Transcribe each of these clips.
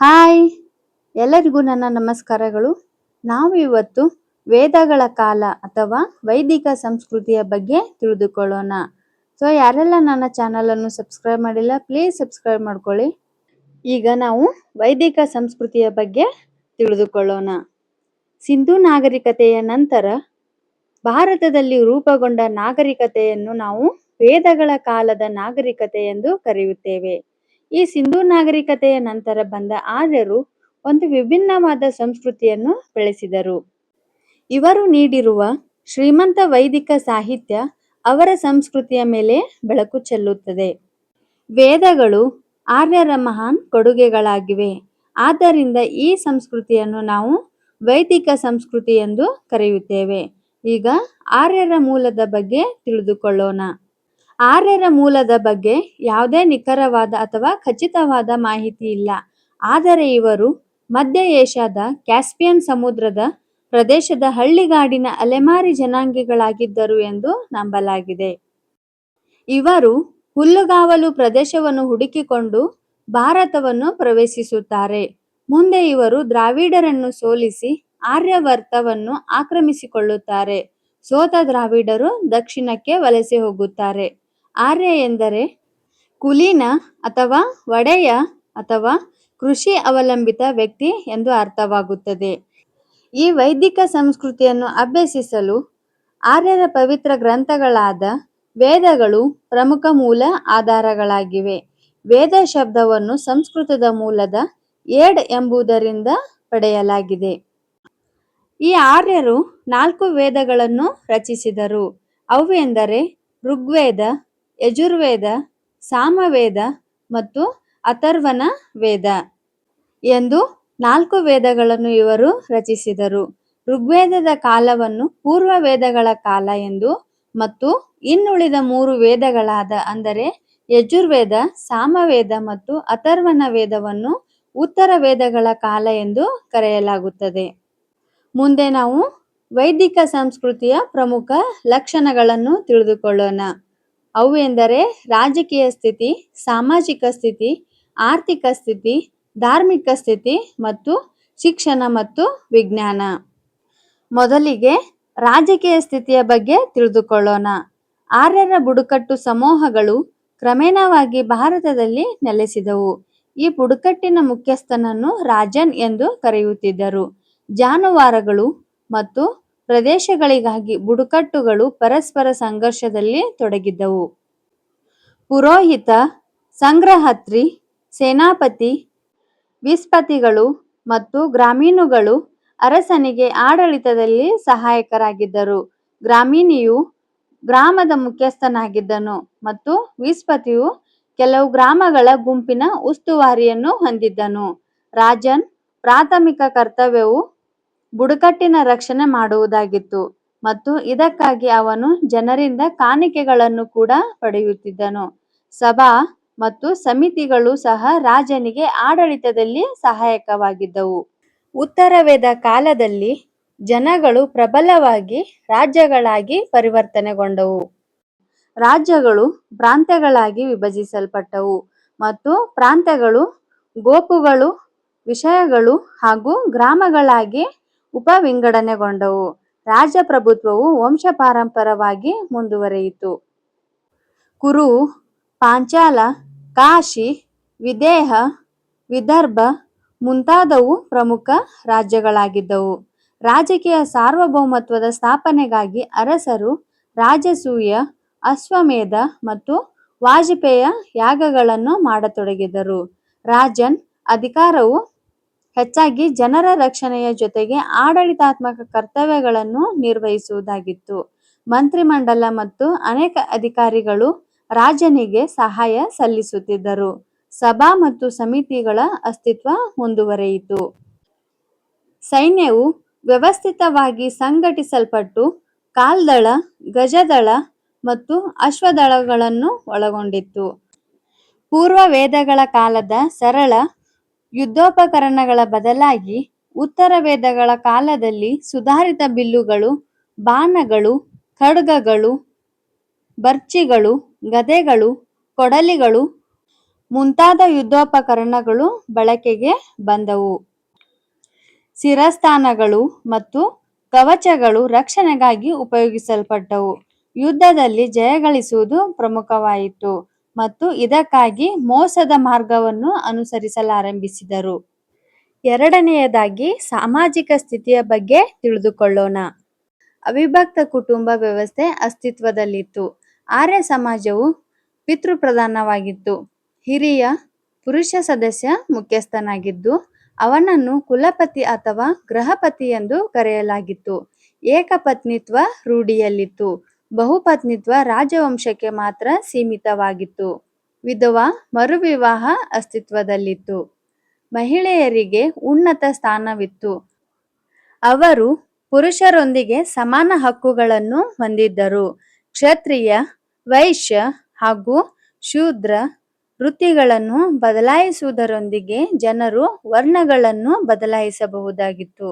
Hi. ಎಲ್ಲರಿಗೂ ನನ್ನ ನಮಸ್ಕಾರಗಳು. ನಾವು ಇವತ್ತು ವೇದಗಳ ಕಾಲ ಅಥವಾ ವೈದಿಕ ಸಂಸ್ಕೃತಿಯ ಬಗ್ಗೆ ತಿಳಿದುಕೊಳ್ಳೋಣ. ಸೊ ಯಾರೆಲ್ಲ ನನ್ನ ಚಾನಲನ್ನು ಸಬ್ಸ್ಕ್ರೈಬ್ ಮಾಡಿಲ್ಲ ಪ್ಲೀಸ್ ಸಬ್ಸ್ಕ್ರೈಬ್ ಮಾಡ್ಕೊಳ್ಳಿ. ಈಗ ನಾವು ವೈದಿಕ ಸಂಸ್ಕೃತಿಯ ಬಗ್ಗೆ ತಿಳಿದುಕೊಳ್ಳೋಣ. ಸಿಂಧೂ ನಾಗರಿಕತೆಯ ನಂತರ ಭಾರತದಲ್ಲಿ ರೂಪುಗೊಂಡ ನಾಗರಿಕತೆಯನ್ನು ನಾವು ವೇದಗಳ ಕಾಲದ ನಾಗರಿಕತೆ ಎಂದು ಕರೆಯುತ್ತೇವೆ. ಈ ಸಿಂಧೂ ನಾಗರಿಕತೆಯ ನಂತರ ಬಂದ ಆರ್ಯರು ಒಂದು ವಿಭಿನ್ನವಾದ ಸಂಸ್ಕೃತಿಯನ್ನು ಬೆಳೆಸಿದರು. ಇವರು ನೀಡಿರುವ ಶ್ರೀಮಂತ ವೈದಿಕ ಸಾಹಿತ್ಯ ಅವರ ಸಂಸ್ಕೃತಿಯ ಮೇಲೆ ಬೆಳಕು ಚೆಲ್ಲುತ್ತದೆ. ವೇದಗಳು ಆರ್ಯರ ಮಹಾನ್ ಕೊಡುಗೆಗಳಾಗಿವೆ. ಆದ್ದರಿಂದ ಈ ಸಂಸ್ಕೃತಿಯನ್ನು ನಾವು ವೈದಿಕ ಸಂಸ್ಕೃತಿ ಎಂದು ಕರೆಯುತ್ತೇವೆ. ಈಗ ಆರ್ಯರ ಮೂಲದ ಬಗ್ಗೆ ತಿಳಿದುಕೊಳ್ಳೋಣ. ಆರ್ಯರ ಮೂಲದ ಬಗ್ಗೆ ಯಾವುದೇ ನಿಖರವಾದ ಅಥವಾ ಖಚಿತವಾದ ಮಾಹಿತಿ ಇಲ್ಲ. ಆದರೆ ಇವರು ಮಧ್ಯ ಏಷ್ಯಾದ ಕ್ಯಾಸ್ಪಿಯನ್ ಸಮುದ್ರದ ಪ್ರದೇಶದ ಹಳ್ಳಿಗಾಡಿನ ಅಲೆಮಾರಿ ಜನಾಂಗಿಗಳಾಗಿದ್ದರು ಎಂದು ನಂಬಲಾಗಿದೆ. ಇವರು ಹುಲ್ಲುಗಾವಲು ಪ್ರದೇಶವನ್ನು ಹುಡುಕಿಕೊಂಡು ಭಾರತವನ್ನು ಪ್ರವೇಶಿಸುತ್ತಾರೆ. ಮುಂದೆ ಇವರು ದ್ರಾವಿಡರನ್ನು ಸೋಲಿಸಿ ಆರ್ಯವರ್ತವನ್ನು ಆಕ್ರಮಿಸಿಕೊಳ್ಳುತ್ತಾರೆ. ಸೋತ ದ್ರಾವಿಡರು ದಕ್ಷಿಣಕ್ಕೆ ವಲಸೆ ಹೋಗುತ್ತಾರೆ. ಆರ್ಯ ಎಂದರೆ ಕುಲೀನ ಅಥವಾ ಒಡೆಯ ಅಥವಾ ಕೃಷಿ ಅವಲಂಬಿತ ವ್ಯಕ್ತಿ ಎಂದು ಅರ್ಥವಾಗುತ್ತದೆ. ಈ ವೈದಿಕ ಸಂಸ್ಕೃತಿಯನ್ನು ಅಭ್ಯಸಿಸಲು ಆರ್ಯರ ಪವಿತ್ರ ಗ್ರಂಥಗಳಾದ ವೇದಗಳು ಪ್ರಮುಖ ಮೂಲ ಆಧಾರಗಳಾಗಿವೆ. ವೇದ ಶಬ್ದವನ್ನು ಸಂಸ್ಕೃತದ ಮೂಲದ ಏಡ್ ಎಂಬುದರಿಂದ ಪಡೆಯಲಾಗಿದೆ. ಈ ಆರ್ಯರು ನಾಲ್ಕು ವೇದಗಳನ್ನು ರಚಿಸಿದರು. ಅವು ಎಂದರೆ ಋಗ್ವೇದ ಯಜುರ್ವೇದ, ಸಾಮವೇದ ಮತ್ತು ಅಥರ್ವನ ವೇದ ಎಂದು ನಾಲ್ಕು ವೇದಗಳನ್ನು ಇವರು ರಚಿಸಿದರು. ಋಗ್ವೇದದ ಕಾಲವನ್ನು ಪೂರ್ವ ವೇದಗಳ ಕಾಲ ಎಂದು ಮತ್ತು ಇನ್ನುಳಿದ ಮೂರು ವೇದಗಳಾದ ಅಂದರೆ ಯಜುರ್ವೇದ, ಸಾಮವೇದ ಮತ್ತು ಅಥರ್ವನ ವೇದವನ್ನು ಉತ್ತರ ವೇದಗಳ ಕಾಲ ಎಂದು ಕರೆಯಲಾಗುತ್ತದೆ. ಮುಂದೆ ನಾವು ವೈದಿಕ ಸಂಸ್ಕೃತಿಯ ಪ್ರಮುಖ ಲಕ್ಷಣಗಳನ್ನು ತಿಳಿದುಕೊಳ್ಳೋಣ. ಅವು ಎಂದರೆ ರಾಜಕೀಯ ಸ್ಥಿತಿ, ಸಾಮಾಜಿಕ ಸ್ಥಿತಿ, ಆರ್ಥಿಕ ಸ್ಥಿತಿ, ಧಾರ್ಮಿಕ ಸ್ಥಿತಿ ಮತ್ತು ಶಿಕ್ಷಣ ಮತ್ತು ವಿಜ್ಞಾನ. ಮೊದಲಿಗೆ ರಾಜಕೀಯ ಸ್ಥಿತಿಯ ಬಗ್ಗೆ ತಿಳಿದುಕೊಳ್ಳೋಣ. ಆರ್ಯರ ಬುಡಕಟ್ಟು ಸಮೂಹಗಳು ಕ್ರಮೇಣವಾಗಿ ಭಾರತದಲ್ಲಿ ನೆಲೆಸಿದವು. ಈ ಬುಡಕಟ್ಟಿನ ಮುಖ್ಯಸ್ಥನನ್ನು ರಾಜನ್ ಎಂದು ಕರೆಯುತ್ತಿದ್ದರು. ಜಾನುವಾರುಗಳು ಮತ್ತು ಪ್ರದೇಶಗಳಿಗಾಗಿ ಬುಡಕಟ್ಟುಗಳು ಪರಸ್ಪರ ಸಂಘರ್ಷದಲ್ಲಿ ತೊಡಗಿದ್ದವು. ಪುರೋಹಿತ, ಸಂಗ್ರಹತ್ರಿ, ಸೇನಾಪತಿ, ವಿಸ್ಪತಿಗಳು ಮತ್ತು ಗ್ರಾಮೀಣಗಳು ಅರಸನಿಗೆ ಆಡಳಿತದಲ್ಲಿ ಸಹಾಯಕರಾಗಿದ್ದರು. ಗ್ರಾಮೀಣಿಯು ಗ್ರಾಮದ ಮುಖ್ಯಸ್ಥನಾಗಿದ್ದನು ಮತ್ತು ವಿಸ್ಪತಿಯು ಕೆಲವು ಗ್ರಾಮಗಳ ಗುಂಪಿನ ಉಸ್ತುವಾರಿಯನ್ನು ಹೊಂದಿದ್ದನು. ರಾಜನ್ ಪ್ರಾಥಮಿಕ ಕರ್ತವ್ಯವು ಬುಡಕಟ್ಟಿನ ರಕ್ಷಣೆ ಮಾಡುವುದಾಗಿತ್ತು ಮತ್ತು ಇದಕ್ಕಾಗಿ ಅವನು ಜನರಿಂದ ಕಾಣಿಕೆಗಳನ್ನು ಕೂಡ ಪಡೆಯುತ್ತಿದ್ದನು. ಸಭಾ ಮತ್ತು ಸಮಿತಿಗಳು ಸಹ ರಾಜನಿಗೆ ಆಡಳಿತದಲ್ಲಿ ಸಹಾಯಕವಾಗಿದ್ದವು. ಉತ್ತರವೇದ ಕಾಲದಲ್ಲಿ ಜನಗಳು ಪ್ರಬಲವಾಗಿ ರಾಜ್ಯಗಳಾಗಿ ಪರಿವರ್ತನೆಗೊಂಡವು. ರಾಜ್ಯಗಳು ಪ್ರಾಂತ್ಯಗಳಾಗಿ ವಿಭಜಿಸಲ್ಪಟ್ಟವು ಮತ್ತು ಪ್ರಾಂತ್ಯಗಳು, ಗೋಪುಗಳು, ವಿಷಯಗಳು ಹಾಗೂ ಗ್ರಾಮಗಳಾಗಿ ಉಪವಿಂಗಡಣೆಗೊಂಡವು ರಾಜಪ್ರಭುತ್ವವು ವಂಶಪಾರಂಪರವಾಗಿ ಮುಂದುವರಿಯಿತು. ಕುರು, ಪಾಂಚಾಲ, ಕಾಶಿ, ವಿದೇಹ, ವಿದರ್ಭ ಮುಂತಾದವು ಪ್ರಮುಖ ರಾಜ್ಯಗಳಾಗಿದ್ದವು. ರಾಜಕೀಯ ಸಾರ್ವಭೌಮತ್ವದ ಸ್ಥಾಪನೆಗಾಗಿ ಅರಸರು ರಾಜಸೂಯ, ಅಶ್ವಮೇಧ ಮತ್ತು ವಾಜಪೇಯ ಯಾಗಗಳನ್ನು ಮಾಡತೊಡಗಿದರು. ರಾಜನ್ ಅಧಿಕಾರವು ಹೆಚ್ಚಾಗಿ ಜನರ ರಕ್ಷಣೆಯ ಜೊತೆಗೆ ಆಡಳಿತಾತ್ಮಕ ಕರ್ತವ್ಯಗಳನ್ನು ನಿರ್ವಹಿಸುವುದಾಗಿತ್ತು. ಮಂತ್ರಿಮಂಡಲ ಮತ್ತು ಅನೇಕ ಅಧಿಕಾರಿಗಳು ರಾಜನಿಗೆ ಸಹಾಯ ಸಲ್ಲಿಸುತ್ತಿದ್ದರು. ಸಭಾ ಮತ್ತು ಸಮಿತಿಗಳ ಅಸ್ತಿತ್ವ ಮುಂದುವರೆಯಿತು. ಸೈನ್ಯವು ವ್ಯವಸ್ಥಿತವಾಗಿ ಸಂಘಟಿಸಲ್ಪಟ್ಟು ಕಾಲ್ದಳ, ಗಜದಳ ಮತ್ತು ಅಶ್ವದಳಗಳನ್ನು ಒಳಗೊಂಡಿತ್ತು. ಪೂರ್ವ ವೇದಗಳ ಕಾಲದ ಸರಳ ಯುದ್ಧೋಪಕರಣಗಳ ಬದಲಾಗಿ ಉತ್ತರ ವೇದಗಳ ಕಾಲದಲ್ಲಿ ಸುಧಾರಿತ ಬಿಲ್ಲುಗಳು ಬಾಣಗಳು ಖಡ್ಗಗಳು, ಬರ್ಚಿಗಳು, ಗದೆಗಳು, ಕೊಡಲಿಗಳು ಮುಂತಾದ ಯುದ್ಧೋಪಕರಣಗಳು ಬಳಕೆಗೆ ಬಂದವು. ಶಿರಸ್ಥಾನಗಳು ಮತ್ತು ಕವಚಗಳು ರಕ್ಷಣೆಗಾಗಿ ಉಪಯೋಗಿಸಲ್ಪಟ್ಟವು. ಯುದ್ಧದಲ್ಲಿ ಜಯಗಳಿಸುವುದು ಪ್ರಮುಖವಾಯಿತು. ಮತ್ತು ಇದಕ್ಕಾಗಿ ಮೋಸದ ಮಾರ್ಗವನ್ನು ಅನುಸರಿಸಲಾರಂಭಿಸಿದರು. ಎರಡನೆಯದಾಗಿ ಸಾಮಾಜಿಕ ಸ್ಥಿತಿಯ ಬಗ್ಗೆ ತಿಳಿದುಕೊಳ್ಳೋಣ. ಅವಿಭಕ್ತ ಕುಟುಂಬ ವ್ಯವಸ್ಥೆ ಅಸ್ತಿತ್ವದಲ್ಲಿತ್ತು. ಆರ್ಯ ಸಮಾಜವು ಪಿತೃಪ್ರಧಾನವಾಗಿತ್ತು. ಹಿರಿಯ ಪುರುಷ ಸದಸ್ಯ ಮುಖ್ಯಸ್ಥನಾಗಿದ್ದು, ಅವನನ್ನು ಕುಲಪತಿ ಅಥವಾ ಗೃಹಪತಿ ಎಂದು ಕರೆಯಲಾಗಿತ್ತು. ಏಕಪತ್ನಿತ್ವ ರೂಢಿಯಲ್ಲಿತ್ತು. ಬಹುಪತ್ನಿತ್ವ ರಾಜವಂಶಕ್ಕೆ ಮಾತ್ರ ಸೀಮಿತವಾಗಿತ್ತು. ವಿಧವಾ ಮರುವಿವಾಹ ಅಸ್ತಿತ್ವದಲ್ಲಿತ್ತು. ಮಹಿಳೆಯರಿಗೆ ಉನ್ನತ ಸ್ಥಾನವಿತ್ತು. ಅವರು ಪುರುಷರೊಂದಿಗೆ ಸಮಾನ ಹಕ್ಕುಗಳನ್ನು ಹೊಂದಿದ್ದರು. ಕ್ಷತ್ರಿಯ, ವೈಶ್ಯ ಹಾಗೂ ಶೂದ್ರ ವೃತ್ತಿಗಳನ್ನು ಬದಲಾಯಿಸುವುದರೊಂದಿಗೆ ಜನರು ವರ್ಣಗಳನ್ನು ಬದಲಾಯಿಸಬಹುದಾಗಿತ್ತು.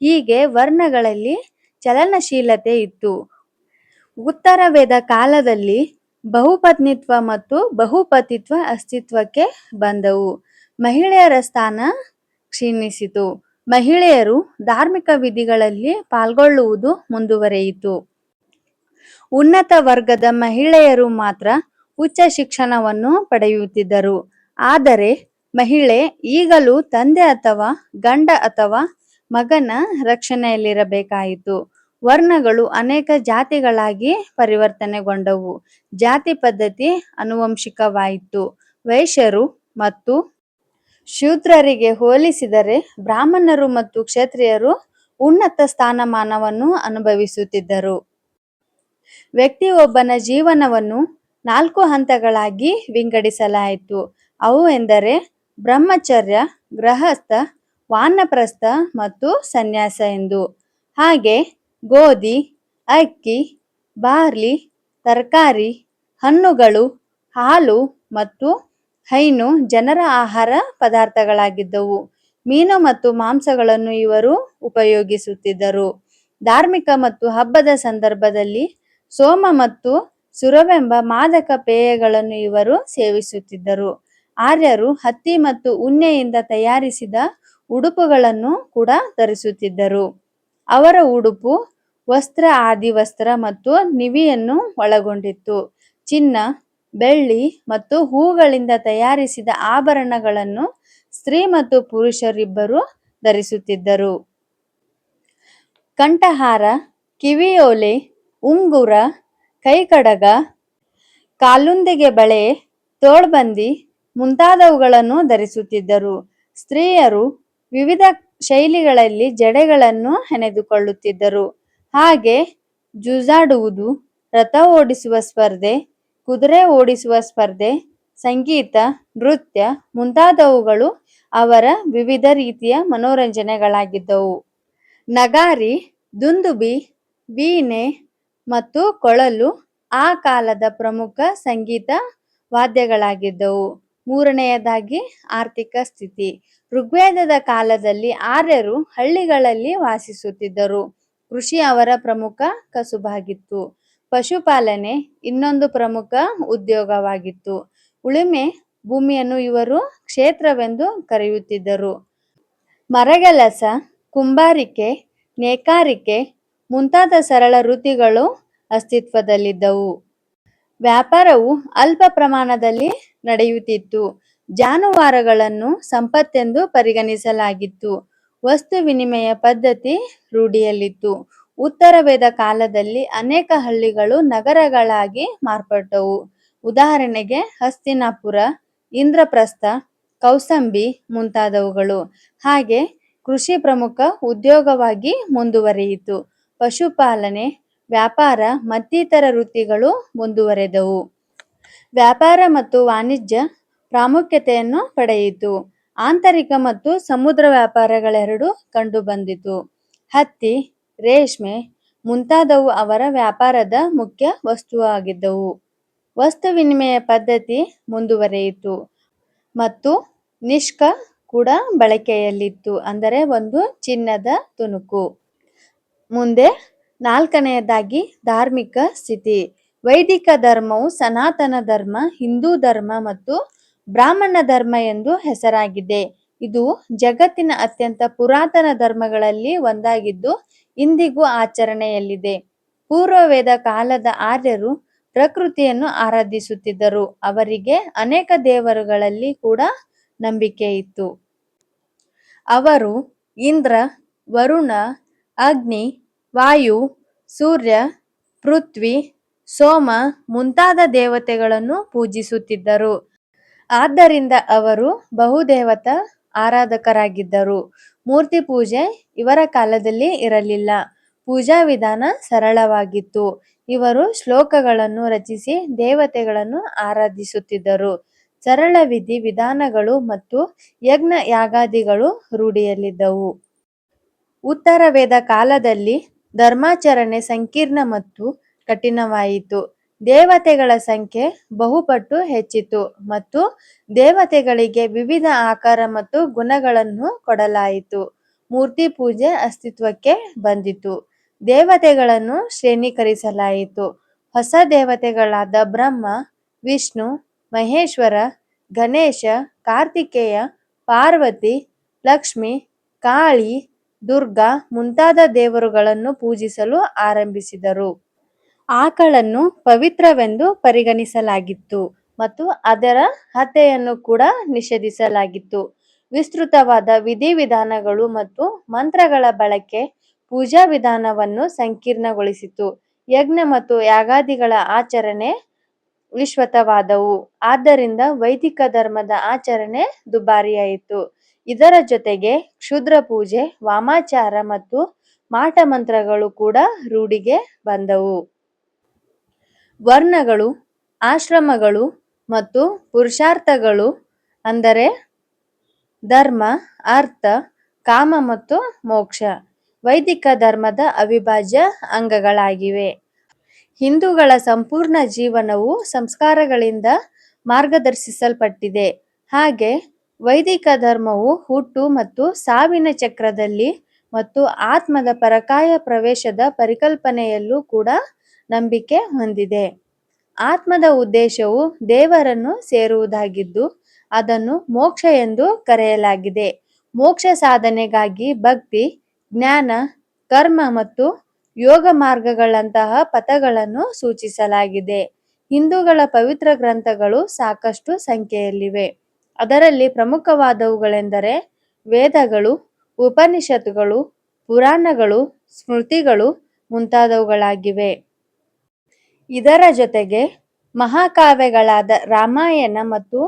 ಹೀಗೆ ವರ್ಣಗಳಲ್ಲಿ ಚಲನಶೀಲತೆ ಇತ್ತು. ಉತ್ತರ ವೇದ ಕಾಲದಲ್ಲಿ ಬಹುಪತ್ನಿತ್ವ ಮತ್ತು ಬಹುಪತಿತ್ವ ಅಸ್ತಿತ್ವಕ್ಕೆ ಬಂದವು. ಮಹಿಳೆಯರ ಸ್ಥಾನ ಕ್ಷೀಣಿಸಿತು. ಮಹಿಳೆಯರು ಧಾರ್ಮಿಕ ವಿಧಿಗಳಲ್ಲಿ ಪಾಲ್ಗೊಳ್ಳುವುದು ಮುಂದುವರೆಯಿತು. ಉನ್ನತ ವರ್ಗದ ಮಹಿಳೆಯರು ಮಾತ್ರ ಉಚ್ಚ ಶಿಕ್ಷಣವನ್ನು ಪಡೆಯುತ್ತಿದ್ದರು. ಆದರೆ ಮಹಿಳೆ ಈಗಲೂ ತಂದೆ ಅಥವಾ ಗಂಡ ಅಥವಾ ಮಗನ ರಕ್ಷಣೆಯಲ್ಲಿರಬೇಕಾಯಿತು. ವರ್ಣಗಳು ಅನೇಕ ಜಾತಿಗಳಾಗಿ ಪರಿವರ್ತನೆಗೊಂಡವು. ಜಾತಿ ಪದ್ಧತಿ ಅನುವಂಶಿಕವಾಯಿತು ವೈಶ್ಯರು ಮತ್ತು ಶೂದ್ರರಿಗೆ ಹೋಲಿಸಿದರೆ ಬ್ರಾಹ್ಮಣರು ಮತ್ತು ಕ್ಷತ್ರಿಯರು ಉನ್ನತ ಸ್ಥಾನಮಾನವನ್ನು ಅನುಭವಿಸುತ್ತಿದ್ದರು. ವ್ಯಕ್ತಿಯೊಬ್ಬನ ಜೀವನವನ್ನು ನಾಲ್ಕು ಹಂತಗಳಾಗಿ ವಿಂಗಡಿಸಲಾಯಿತು. ಅವು ಎಂದರೆ ಬ್ರಹ್ಮಚರ್ಯ, ಗೃಹಸ್ಥ, ವಾನಪ್ರಸ್ಥ ಮತ್ತು ಸನ್ಯಾಸ ಎಂದು. ಹಾಗೆ ಗೋಧಿ, ಅಕ್ಕಿ, ಬಾರ್ಲಿ, ತರಕಾರಿ, ಹಣ್ಣುಗಳು, ಹಾಲು ಮತ್ತು ಹೈನು ಜನರ ಆಹಾರ ಪದಾರ್ಥಗಳಾಗಿದ್ದವು. ಮೀನು ಮತ್ತು ಮಾಂಸಗಳನ್ನು ಇವರು ಉಪಯೋಗಿಸುತ್ತಿದ್ದರು. ಧಾರ್ಮಿಕ ಮತ್ತು ಹಬ್ಬದ ಸಂದರ್ಭದಲ್ಲಿ ಸೋಮ ಮತ್ತು ಸುರವೆಂಬ ಮಾದಕ ಪೇಯಗಳನ್ನು ಇವರು ಸೇವಿಸುತ್ತಿದ್ದರು. ಆರ್ಯರು ಹತ್ತಿ ಮತ್ತು ಉಣ್ಣೆಯಿಂದ ತಯಾರಿಸಿದ ಉಡುಪುಗಳನ್ನು ಕೂಡ ಧರಿಸುತ್ತಿದ್ದರು. ಅವರ ಉಡುಪು ವಸ್ತ್ರ ಆದಿ ವಸ್ತ್ರ ಮತ್ತು ನಿವಿಯನ್ನು ಒಳಗೊಂಡಿತ್ತು. ಚಿನ್ನ, ಬೆಳ್ಳಿ ಮತ್ತು ಹೂಗಳಿಂದ ತಯಾರಿಸಿದ ಆಭರಣಗಳನ್ನು ಸ್ತ್ರೀ ಮತ್ತು ಪುರುಷರಿಬ್ಬರು ಧರಿಸುತ್ತಿದ್ದರು. ಕಂಠಹಾರ, ಕಿವಿಯೋಲೆ, ಉಂಗುರ, ಕೈಕಡಗ, ಕಾಲುಂದಿಗೆ ಬಳೆ, ತೋಳ್ಬಂದಿ ಮುಂತಾದವುಗಳನ್ನು ಧರಿಸುತ್ತಿದ್ದರು. ಸ್ತ್ರೀಯರು ವಿವಿಧ ಶೈಲಿಗಳಲ್ಲಿ ಜಡೆಗಳನ್ನು ಹೆಣೆದುಕೊಳ್ಳುತ್ತಿದ್ದರು. ಹಾಗೆ ಜೂಜಾಡುವುದು, ರಥ ಓಡಿಸುವ ಸ್ಪರ್ಧೆ, ಕುದುರೆ ಓಡಿಸುವ ಸ್ಪರ್ಧೆ, ಸಂಗೀತ, ನೃತ್ಯ ಮುಂತಾದವುಗಳು ಅವರ ವಿವಿಧ ರೀತಿಯ ಮನೋರಂಜನೆಗಳಾಗಿದ್ದವು. ನಗಾರಿ, ದುಂದುಬಿ, ವೀಣೆ ಮತ್ತು ಕೊಳಲು ಆ ಕಾಲದ ಪ್ರಮುಖ ಸಂಗೀತ ವಾದ್ಯಗಳಾಗಿದ್ದವು. ಮೂರನೆಯದಾಗಿ ಆರ್ಥಿಕ ಸ್ಥಿತಿ. ಋಗ್ವೇದದ ಕಾಲದಲ್ಲಿ ಆರ್ಯರು ಹಳ್ಳಿಗಳಲ್ಲಿ ವಾಸಿಸುತ್ತಿದ್ದರು. ಕೃಷಿ ಅವರ ಪ್ರಮುಖ ಕಸುಬಾಗಿತ್ತು. ಪಶುಪಾಲನೆ ಇನ್ನೊಂದು ಪ್ರಮುಖ ಉದ್ಯೋಗವಾಗಿತ್ತು. ಉಳುಮೆ ಭೂಮಿಯನ್ನು ಇವರು ಕ್ಷೇತ್ರವೆಂದು ಕರೆಯುತ್ತಿದ್ದರು. ಮರಗೆಲಸ, ಕುಂಬಾರಿಕೆ, ನೇಕಾರಿಕೆ ಮುಂತಾದ ಸರಳ ವೃತ್ತಿಗಳು ಅಸ್ತಿತ್ವದಲ್ಲಿದ್ದವು. ವ್ಯಾಪಾರವು ಅಲ್ಪ ಪ್ರಮಾಣದಲ್ಲಿ ನಡೆಯುತ್ತಿತ್ತು. ಜಾನುವಾರುಗಳನ್ನು ಸಂಪತ್ತೆಂದು ಪರಿಗಣಿಸಲಾಗಿತ್ತು. ವಸ್ತು ವಿನಿಮಯ ಪದ್ಧತಿ ರೂಢಿಯಲ್ಲಿತ್ತು. ಉತ್ತರ ವೇದ ಕಾಲದಲ್ಲಿ ಅನೇಕ ಹಳ್ಳಿಗಳು ನಗರಗಳಾಗಿ ಮಾರ್ಪಟ್ಟವು. ಉದಾಹರಣೆಗೆ ಹಸ್ತಿನಾಪುರ, ಇಂದ್ರಪ್ರಸ್ಥ, ಕೌಸಂಬಿ ಮುಂತಾದವುಗಳು. ಹಾಗೆ ಕೃಷಿ ಪ್ರಮುಖ ಉದ್ಯೋಗವಾಗಿ ಮುಂದುವರಿಯಿತು. ಪಶುಪಾಲನೆ, ವ್ಯಾಪಾರ ಮತ್ತಿತರ ವೃತ್ತಿಗಳು ಮುಂದುವರೆದವು. ವ್ಯಾಪಾರ ಮತ್ತು ವಾಣಿಜ್ಯ ಪ್ರಾಮುಖ್ಯತೆಯನ್ನು ಪಡೆಯಿತು. ಆಂತರಿಕ ಮತ್ತು ಸಮುದ್ರ ವ್ಯಾಪಾರಗಳೆರಡೂ ಕಂಡುಬಂದಿತು. ಹತ್ತಿ, ರೇಷ್ಮೆ ಮುಂತಾದವು ಅವರ ವ್ಯಾಪಾರದ ಮುಖ್ಯ ವಸ್ತುವಾಗಿದ್ದವು. ವಸ್ತು ವಿನಿಮಯ ಪದ್ಧತಿ ಮುಂದುವರೆಯಿತು ಮತ್ತು ನಿಷ್ಕ ಕೂಡ ಬಳಕೆಯಲ್ಲಿತ್ತು ಅಂದರೆ ಒಂದು ಚಿನ್ನದ ತುಣುಕು. ಮುಂದೆ ನಾಲ್ಕನೆಯದಾಗಿ ಧಾರ್ಮಿಕ ಸ್ಥಿತಿ. ವೈದಿಕ ಧರ್ಮವು ಸನಾತನ ಧರ್ಮ, ಹಿಂದೂ ಧರ್ಮ ಮತ್ತು ಬ್ರಾಹ್ಮಣ ಧರ್ಮ ಎಂದು ಹೆಸರಾಗಿದೆ. ಇದು ಜಗತ್ತಿನ ಅತ್ಯಂತ ಪುರಾತನ ಧರ್ಮಗಳಲ್ಲಿ ಒಂದಾಗಿದ್ದು ಇಂದಿಗೂ ಆಚರಣೆಯಲ್ಲಿದೆ. ಪೂರ್ವವೇದ ಕಾಲದ ಆರ್ಯರು ಪ್ರಕೃತಿಯನ್ನು ಆರಾಧಿಸುತ್ತಿದ್ದರು. ಅವರಿಗೆ ಅನೇಕ ದೇವರುಗಳಲ್ಲಿ ಕೂಡ ನಂಬಿಕೆ ಇತ್ತು. ಅವರು ಇಂದ್ರ, ವರುಣ, ಅಗ್ನಿ, ವಾಯು, ಸೂರ್ಯ, ಪೃಥ್ವಿ ಸೋಮ ಮುಂತಾದ ದೇವತೆಗಳನ್ನು ಪೂಜಿಸುತ್ತಿದ್ದರು. ಆದ್ದರಿಂದ ಅವರು ಬಹುದೇವತ ಆರಾಧಕರಾಗಿದ್ದರು. ಮೂರ್ತಿ ಪೂಜೆ ಇವರ ಕಾಲದಲ್ಲಿ ಇರಲಿಲ್ಲ. ಪೂಜಾ ವಿಧಾನ ಸರಳವಾಗಿತ್ತು. ಇವರು ಶ್ಲೋಕಗಳನ್ನು ರಚಿಸಿ ದೇವತೆಗಳನ್ನು ಆರಾಧಿಸುತ್ತಿದ್ದರು. ಸರಳ ವಿಧಿ ವಿಧಾನಗಳು ಮತ್ತು ಯಜ್ಞ ಯಾಗಾದಿಗಳು ರೂಢಿಯಲ್ಲಿದ್ದವು. ಉತ್ತರ ವೇದ ಕಾಲದಲ್ಲಿ ಧರ್ಮಾಚರಣೆ ಸಂಕೀರ್ಣ ಮತ್ತು ಕಠಿಣವಾಯಿತು. ದೇವತೆಗಳ ಸಂಖ್ಯೆ ಬಹುಪಟ್ಟು ಹೆಚ್ಚಿತು ಮತ್ತು ದೇವತೆಗಳಿಗೆ ವಿವಿಧ ಆಕಾರ ಮತ್ತು ಗುಣಗಳನ್ನು ಕೊಡಲಾಯಿತು. ಮೂರ್ತಿ ಪೂಜೆ ಅಸ್ತಿತ್ವಕ್ಕೆ ಬಂದಿತು. ದೇವತೆಗಳನ್ನು ಶ್ರೇಣೀಕರಿಸಲಾಯಿತು. ಹೊಸ ದೇವತೆಗಳಾದ ಬ್ರಹ್ಮ, ವಿಷ್ಣು, ಮಹೇಶ್ವರ, ಗಣೇಶ, ಕಾರ್ತಿಕೇಯ, ಪಾರ್ವತಿ, ಲಕ್ಷ್ಮಿ, ಕಾಳಿ, ದುರ್ಗಾ ಮುಂತಾದ ದೇವರುಗಳನ್ನು ಪೂಜಿಸಲು ಆರಂಭಿಸಿದರು. ಆಕಳನ್ನು ಪವಿತ್ರವೆಂದು ಪರಿಗಣಿಸಲಾಗಿತ್ತು ಮತ್ತು ಅದರ ಹತ್ಯೆಯನ್ನು ಕೂಡ ನಿಷೇಧಿಸಲಾಗಿತ್ತು. ವಿಸ್ತೃತವಾದ ವಿಧಿವಿಧಾನಗಳು ಮತ್ತು ಮಂತ್ರಗಳ ಬಳಕೆ ಪೂಜಾ ವಿಧಾನವನ್ನು ಸಂಕೀರ್ಣಗೊಳಿಸಿತು. ಯಜ್ಞ ಮತ್ತು ಯಾಗಾದಿಗಳ ಆಚರಣೆ ವಿಶ್ವತವಾದವು. ಆದ್ದರಿಂದ ವೈದಿಕ ಧರ್ಮದ ಆಚರಣೆ ದುಬಾರಿಯಾಯಿತು. ಇದರ ಜೊತೆಗೆ ಕ್ಷುದ್ರ ಪೂಜೆ, ವಾಮಾಚಾರ ಮತ್ತು ಮಾಟಮಂತ್ರಗಳು ಕೂಡ ರೂಢಿಗೆ ಬಂದವು. ವರ್ಣಗಳು, ಆಶ್ರಮಗಳು ಮತ್ತು ಪುರುಷಾರ್ಥಗಳು ಅಂದರೆ ಧರ್ಮ, ಅರ್ಥ, ಕಾಮ ಮತ್ತು ಮೋಕ್ಷ. ವೈದಿಕ ಧರ್ಮದ ಅವಿಭಾಜ್ಯ ಅಂಗಗಳಾಗಿವೆ. ಹಿಂದೂಗಳ ಸಂಪೂರ್ಣ ಜೀವನವು ಸಂಸ್ಕಾರಗಳಿಂದ ಮಾರ್ಗದರ್ಶಿಸಲ್ಪಟ್ಟಿದೆ. ಹಾಗೆ ವೈದಿಕ ಧರ್ಮವು ಹುಟ್ಟು ಮತ್ತು ಸಾವಿನ ಚಕ್ರದಲ್ಲಿ ಮತ್ತು ಆತ್ಮದ ಪರಕಾಯ ಪ್ರವೇಶದ ಪರಿಕಲ್ಪನೆಯಲ್ಲೂ ಕೂಡ ನಂಬಿಕೆ ಹೊಂದಿದೆ. ಆತ್ಮದ ಉದ್ದೇಶವು ದೇವರನ್ನು ಸೇರುವುದಾಗಿದ್ದು, ಅದನ್ನು ಮೋಕ್ಷ ಎಂದು ಕರೆಯಲಾಗಿದೆ. ಮೋಕ್ಷ ಸಾಧನೆಗಾಗಿ ಭಕ್ತಿ, ಜ್ಞಾನ, ಕರ್ಮ ಮತ್ತು ಯೋಗ ಮಾರ್ಗಗಳಂತಹ ಪಥಗಳನ್ನು ಸೂಚಿಸಲಾಗಿದೆ. ಹಿಂದೂಗಳ ಪವಿತ್ರ ಗ್ರಂಥಗಳು ಸಾಕಷ್ಟು ಸಂಖ್ಯೆಯಲ್ಲಿವೆ. ಅದರಲ್ಲಿ ಪ್ರಮುಖವಾದವುಗಳೆಂದರೆ ವೇದಗಳು, ಉಪನಿಷತ್ತುಗಳು, ಪುರಾಣಗಳು, ಸ್ಮೃತಿಗಳು ಮುಂತಾದವುಗಳಾಗಿವೆ. ಇದರ ಜೊತೆಗೆ ಮಹಾಕಾವ್ಯಗಳಾದ ರಾಮಾಯಣ ಮತ್ತು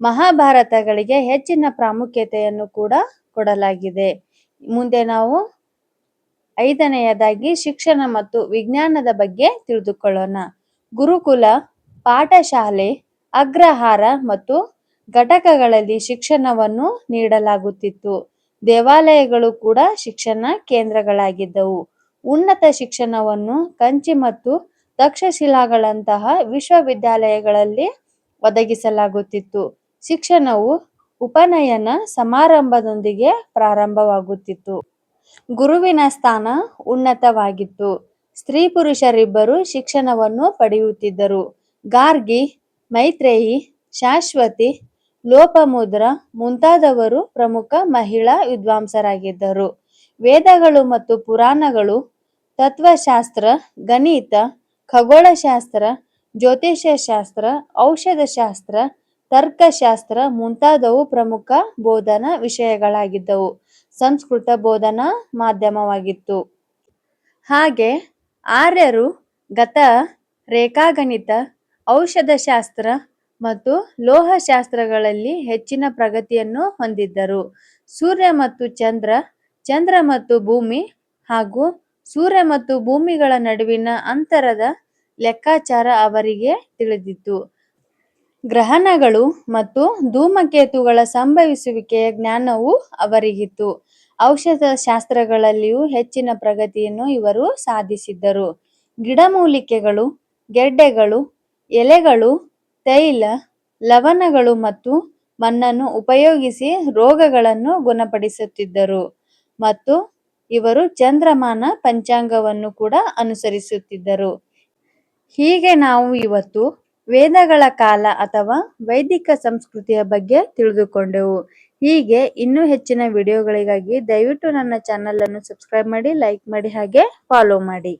ಮಹಾಭಾರತಗಳಿಗೆ ಹೆಚ್ಚಿನ ಪ್ರಾಮುಖ್ಯತೆಯನ್ನು ಕೂಡ ಕೊಡಲಾಗಿದೆ. ಮುಂದೆ ನಾವು ಐದನೆಯದಾಗಿ ಶಿಕ್ಷಣ ಮತ್ತು ವಿಜ್ಞಾನದ ಬಗ್ಗೆ ತಿಳಿದುಕೊಳ್ಳೋಣ. ಗುರುಕುಲ, ಪಾಠಶಾಲೆ, ಅಗ್ರಹಾರ ಮತ್ತು ಘಟಕಗಳಲ್ಲಿ ಶಿಕ್ಷಣವನ್ನು ನೀಡಲಾಗುತ್ತಿತ್ತು. ದೇವಾಲಯಗಳು ಕೂಡ ಶಿಕ್ಷಣ ಕೇಂದ್ರಗಳಾಗಿದ್ದವು. ಉನ್ನತ ಶಿಕ್ಷಣವನ್ನು ಕಂಚಿ ಮತ್ತು ತಕ್ಷಶಿಲಾಗಳಂತಹ ವಿಶ್ವವಿದ್ಯಾಲಯಗಳಲ್ಲಿ ಒದಗಿಸಲಾಗುತ್ತಿತ್ತು. ಶಿಕ್ಷಣವು ಉಪನಯನ ಸಮಾರಂಭದೊಂದಿಗೆ ಪ್ರಾರಂಭವಾಗುತ್ತಿತ್ತು. ಗುರುವಿನ ಸ್ಥಾನ ಉನ್ನತವಾಗಿತ್ತು. ಸ್ತ್ರೀ ಪುರುಷರಿಬ್ಬರು ಶಿಕ್ಷಣವನ್ನು ಪಡೆಯುತ್ತಿದ್ದರು. ಗಾರ್ಗಿ, ಮೈತ್ರೇಯಿ, ಶಾಶ್ವತಿ, ಲೋಪಮುದ್ರ ಮುಂತಾದವರು ಪ್ರಮುಖ ಮಹಿಳಾ ವಿದ್ವಾಂಸರಾಗಿದ್ದರು. ವೇದಗಳು ಮತ್ತು ಪುರಾಣಗಳು, ತತ್ವಶಾಸ್ತ್ರ, ಗಣಿತ ಖಗೋಳಶಾಸ್ತ್ರ, ಜ್ಯೋತಿಷ್ಯಶಾಸ್ತ್ರ, ಔಷಧಶಾಸ್ತ್ರ, ತರ್ಕಶಾಸ್ತ್ರ ಮುಂತಾದವು ಪ್ರಮುಖ ಬೋಧನಾ ವಿಷಯಗಳಾಗಿದ್ದವು. ಸಂಸ್ಕೃತ ಬೋಧನಾ ಮಾಧ್ಯಮವಾಗಿತ್ತು. ಹಾಗೆ ಆರ್ಯರು ಗತ, ರೇಖಾಗಣಿತ, ಔಷಧಶಾಸ್ತ್ರ ಮತ್ತು ಲೋಹಶಾಸ್ತ್ರಗಳಲ್ಲಿ ಹೆಚ್ಚಿನ ಪ್ರಗತಿಯನ್ನು ಹೊಂದಿದ್ದರು. ಸೂರ್ಯ ಮತ್ತು ಚಂದ್ರ ಚಂದ್ರ ಮತ್ತು ಭೂಮಿ ಹಾಗೂ ಸೂರ್ಯ ಮತ್ತು ಭೂಮಿಗಳ ನಡುವಿನ ಅಂತರದ ಲೆಕ್ಕಾಚಾರ ಅವರಿಗೆ ತಿಳಿದಿತ್ತು. ಗ್ರಹಣಗಳು ಮತ್ತು ಧೂಮಕೇತುಗಳ ಸಂಭವಿಸುವಿಕೆಯ ಜ್ಞಾನವೂ ಅವರಿಗಿತ್ತು. ಔಷಧಶಾಸ್ತ್ರಗಳಲ್ಲಿಯೂ ಹೆಚ್ಚಿನ ಪ್ರಗತಿಯನ್ನು ಇವರು ಸಾಧಿಸಿದ್ದರು. ಗಿಡಮೂಲಿಕೆಗಳು, ಗೆಡ್ಡೆಗಳು, ಎಲೆಗಳು, ತೈಲ, ಲವಣಗಳು ಮತ್ತು ಮಣ್ಣನ್ನು ಉಪಯೋಗಿಸಿ ರೋಗಗಳನ್ನು ಗುಣಪಡಿಸುತ್ತಿದ್ದರು ಮತ್ತು ಇವರು ಚಂದ್ರಮಾನ ಪಂಚಾಂಗವನ್ನು ಕೂಡ ಅನುಸರಿಸುತ್ತಿದ್ದರು. ಹೀಗೆ ನಾವು ಇವತ್ತು ವೇದಗಳ ಕಾಲ ಅಥವಾ ವೈದಿಕ ಸಂಸ್ಕೃತಿಯ ಬಗ್ಗೆ ತಿಳಿದುಕೊಂಡೆವು. ಹೀಗೆ ಇನ್ನೂ ಹೆಚ್ಚಿನ ವಿಡಿಯೋಗಳಿಗಾಗಿ ದಯವಿಟ್ಟು ನನ್ನ ಚಾನಲ್ ಅನ್ನು ಸಬ್ಸ್ಕ್ರೈಬ್ ಮಾಡಿ ಲೈಕ್ ಮಾಡಿ ಹಾಗೆ ಫಾಲೋ ಮಾಡಿ.